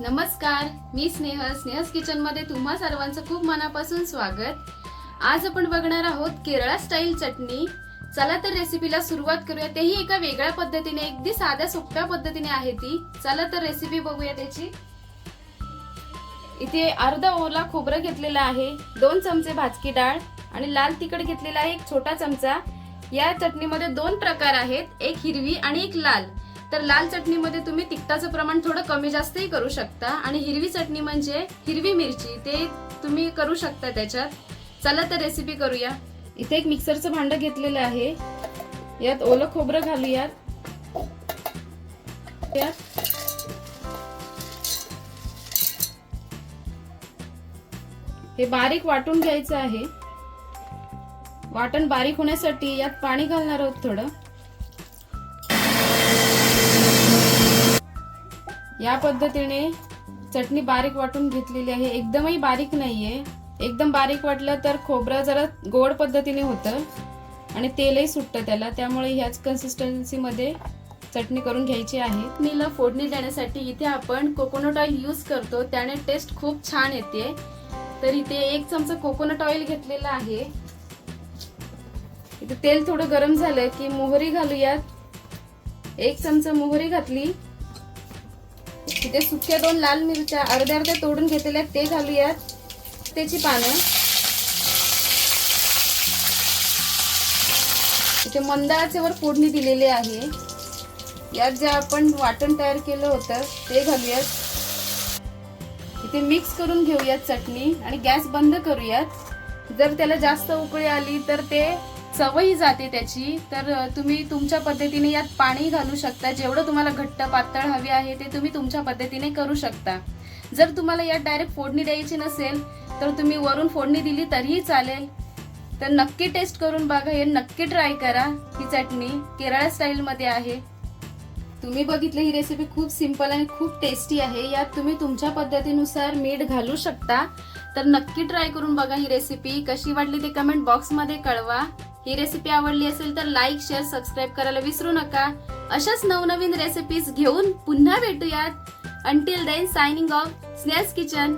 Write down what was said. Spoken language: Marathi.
नमस्कार मी स्नेहल. स्नेहस किचनमध्ये तुम्हा सर्वांचं खूप मनापासून स्वागत. आज आपण बघणार आहोत केरळा स्टाईल चटणी. चला तर रेसिपीला सुरुवात करूया. तेही एका वेगळ्या पद्धतीने अगदी साध्या सोप्या पद्धतीने आहे ती. चला तर रेसिपी बघूया त्याची. इथे अर्धा ओला खोबरं घेतलेलं आहे दोन चमचे भाजकी डाळ आणि लाल तिखट घेतलेला आहे एक छोटा चमचा. या चटणीमध्ये दोन प्रकार आहेत एक हिरवी आणि एक लाल. तर लाल चटणीमध्ये तुम्ही तिखटाचं प्रमाण थोडं कमी जास्तही करू शकता. आणि हिरवी चटणी म्हणजे हिरवी मिरची ते तुम्ही करू शकता त्याच्यात. चला तर रेसिपी करूया. इथे एक मिक्सरचं भांडं घेतलेलं आहे. यात ओलं खोबरं घालूयात. यात हे बारीक वाटून घ्यायचं आहे. वाटण बारीक होण्यासाठी यात पाणी घालणार आहोत थोडं. या पद्धतीने चटणी बारीक वाटून घेतलेली आहे. एकदमही बारीक नाही आहे एकदम बारीक वाटलं तर खोबरं जरा गोड पद्धतीने होतं आणि तेलही सुटतं त्याला. त्यामुळे ह्याच कन्सिस्टन्सीमध्ये चटणी करून घ्यायची आहे. चटणीला फोडणी देण्यासाठी इथे आपण कोकोनट ऑइल यूज करतो. त्याने टेस्ट खूप छान येते. तर इथे एक चमचा कोकोनट ऑइल घेतलेला आहे. इथे तेल थोडं गरम झालं की मोहरी घालूयात. एक चमचा मोहरी घातली. इथे सुक्या दोन लाल मिरच्या अर्ध्या अर्ध्या तोडून घेतलेल्या ते घालूयात. त्याची पानं. इथे मंदळाच्यावर आचेवर फोडणी दिलेली आहे. यात जे आपण वाटण तयार केलं होतं ते घालूयात. इथे मिक्स करून घेऊयात चटणी आणि गॅस बंद करूयात. जर त्याला जास्त उकळी आली तर ते चवही जाते त्याची. तर तुम्ही तुमच्या पद्धतीने यात पाणी घालू शकता. जेवढं तुम्हाला घट्ट पातळ हवी आहे ते तुम्ही तुमच्या पद्धतीने करू शकता. जर तुम्हाला यात डायरेक्ट फोडणी द्यायची नसेल तर तुम्ही वरून फोडणी दिली तरीही चालेल. तर नक्की टेस्ट करून बघा. हे नक्की ट्राय करा. ही चटणी केरळ स्टाईलमध्ये आहे. तुम्ही बघितलं ही रेसिपी खूप सिंपल आणि खूप टेस्टी आहे. यात तुम्ही तुमच्या पद्धतीनुसार मीठ घालू शकता. तर नक्की ट्राय करून बघा ही रेसिपी कशी वाटली ते कमेंट बॉक्समध्ये कळवा. ही रेसिपी आवडली असेल तर लाईक शेअर सबस्क्राईब करायला विसरू नका. अशाच नवनवीन रेसिपीज घेऊन पुन्हा भेटूयात. Until then signing off Snell's kitchen